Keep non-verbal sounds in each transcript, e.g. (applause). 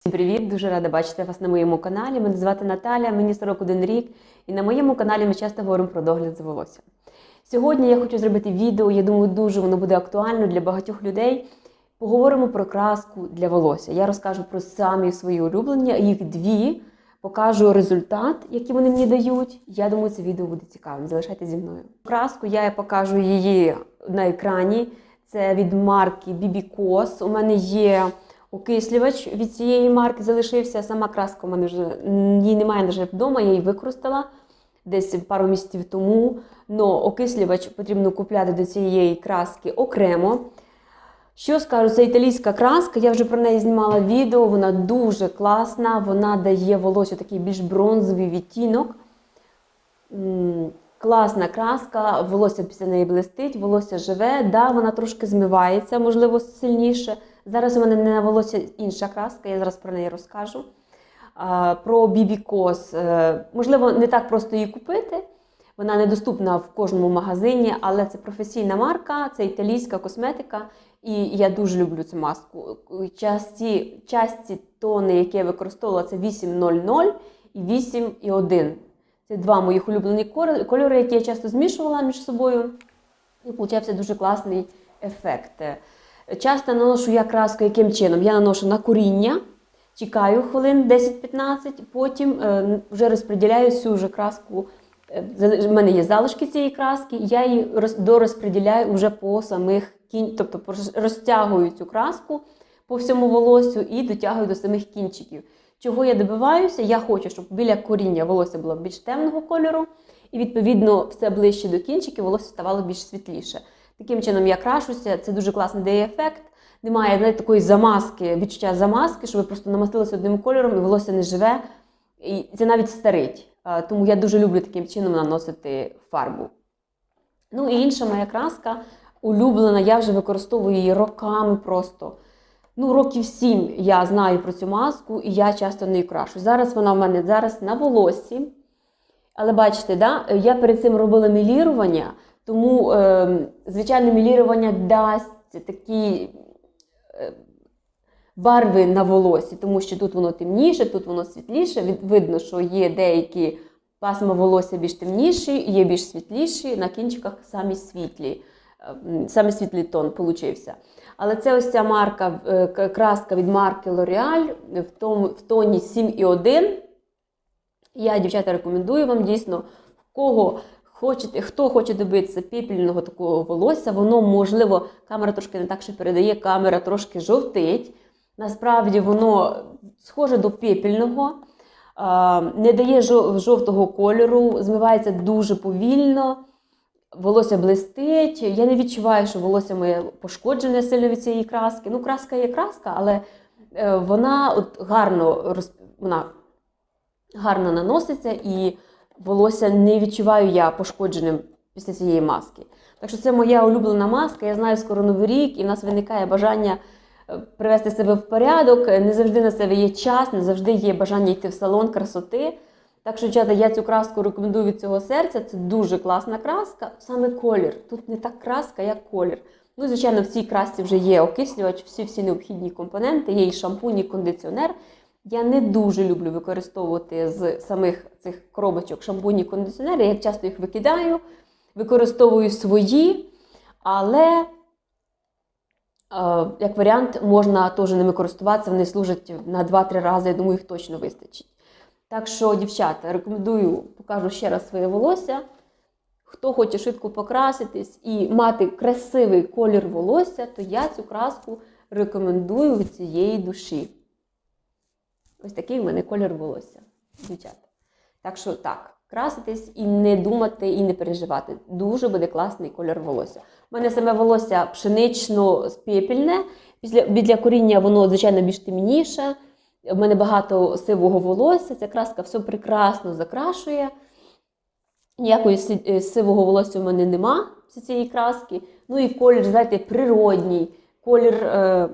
Всім привіт! Дуже рада бачити вас на моєму каналі. Мене звати Наталя, мені 41 рік, і на моєму каналі ми часто говоримо про догляд за волоссям. Сьогодні я хочу зробити відео, я думаю, дуже воно буде актуально для багатьох людей. Поговоримо про краску для волосся. Я розкажу про самі свої улюблення, їх дві. Покажу результат, який вони мені дають. Я думаю, це відео буде цікавим. Залишайтеся зі мною. Краску я покажу її на екрані. Це від марки Bibicos. У мене є окислювач від цієї марки залишився. Сама краска у мене вже її немає вже вдома, я її використала десь пару місяців тому. Но окислювач потрібно купляти до цієї краски окремо. Що скажу, це італійська краска, я вже про неї знімала відео, вона дуже класна, вона дає волосю такий більш бронзовий відтінок. Класна краска, волосся після неї блистить, волосся живе. Да, вона трошки змивається, можливо, сильніше. Зараз у мене не на волосся інша краска, я зараз про неї розкажу. Про Бібікос. Можливо, не так просто її купити. Вона недоступна в кожному магазині, але це професійна марка, це італійська косметика. І я дуже люблю цю маску. Часті, часті тони, які я використовувала, це 8.00 і 8.1. Це два моїх улюблені кольори, які я часто змішувала між собою. І получався дуже класний ефект. Часто наношу я краску яким чином? Я наношу на коріння, чекаю хвилин 10-15, потім е, вже розподіляю всю вже краску. Е, зали- В мене є залишки цієї краски, я її роз- дорозподіляю вже по самих кінь, тобто розтягую цю краску по всьому волосю і дотягую до самих кінчиків. Чого я добиваюся? Я хочу, щоб біля коріння волосся було більш темного кольору, і відповідно все ближче до кінчиків волосся ставало більш світліше. Таким чином я крашуся, це дуже класний дає ефект. Немає знаєте, такої замазки, відчуття замазки, що ви просто намастилися одним кольором і волосся не живе. І це навіть старить. Тому я дуже люблю таким чином наносити фарбу. Ну і інша моя краска улюблена, я вже використовую її роками просто. Ну, років сім я знаю про цю маску і я часто нею крашу. Зараз вона в мене зараз на волоссі. Але бачите, да, я перед цим робила мілірування, тому, е, звичайне, мілірування дасть такі е, барви на волосі, тому що тут воно темніше, тут воно світліше. Видно, що є деякі пасма волосся більш темніші, є більш світліші, на кінчиках самі світлі. е, м, Саме світлий тон получився. Але це ось ця марка, е, краска від марки L'Oreal в, в тоні 7,1. Я, дівчата, рекомендую вам дійсно, в кого хочете, хто хоче добитися пепельного такого волосся, воно можливо, камера трошки не так ще передає, камера трошки жовтить. Насправді воно схоже до пепельного, не дає жовтого кольору, змивається дуже повільно. Волосся блистить. Я не відчуваю, що волосся моє пошкоджене сильно від цієї краски. Ну, краска є краска, але е, вона от гарно вона гарно наноситься і волосся не відчуваю я пошкодженим після цієї маски. Так що це моя улюблена маска. Я знаю, скоро новий рік, і в нас виникає бажання е, привести себе в порядок. Не завжди на себе є час, не завжди є бажання йти в салон красоти. Так що, дівчата, я цю краску рекомендую від цього серця. Це дуже класна краска, саме колір. Тут не так краска, як колір. Ну, звичайно, в цій красці вже є окислювач, всі всі необхідні компоненти, є і шампунь, і кондиціонер. Я не дуже люблю використовувати з самих цих коробочок шампуні кондиціонери. Я часто їх викидаю, використовую свої, але е, як варіант можна теж ними користуватися, вони служать на 2-3 рази, я думаю, їх точно вистачить. Так що, дівчата, рекомендую, покажу ще раз своє волосся. Хто хоче швидко покраситись і мати красивий колір волосся, то я цю краску рекомендую від цієї душі. Ось такий в мене колір волосся, дівчата. Так що так, краситись і не думати, і не переживати. Дуже буде класний колір волосся. У мене саме волосся пшенично-пепельне. Після біля коріння воно, звичайно, більш темніше. У мене багато сивого волосся. Ця краска все прекрасно закрашує. Ніякої е, сивого волосся в мене нема з цієї краски. Ну і колір, знаєте, природній, колір е,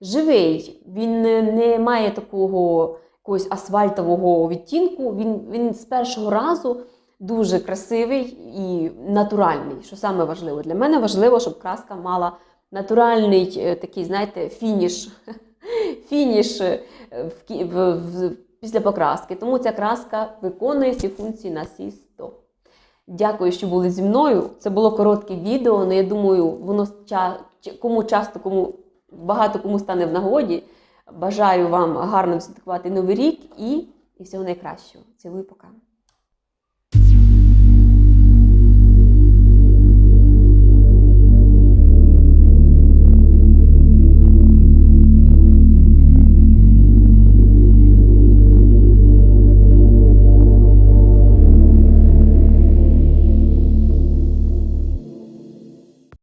живий, він не, не має такого якогось асфальтового відтінку. Він, Він з першого разу. Дуже красивий і натуральний. Що саме важливо? Для мене важливо, щоб краска мала натуральний е, такий, знаєте, фініш (laughs) фініш е, в, в, в, після покраски. Тому ця краска виконує ці функції на сі 100. Дякую, що були зі мною. Це було коротке відео, але я думаю, воно ча... кому часто, кому багато кому стане в нагоді. Бажаю вам гарно святкувати новий рік і, і всього найкращого. Цілую пока.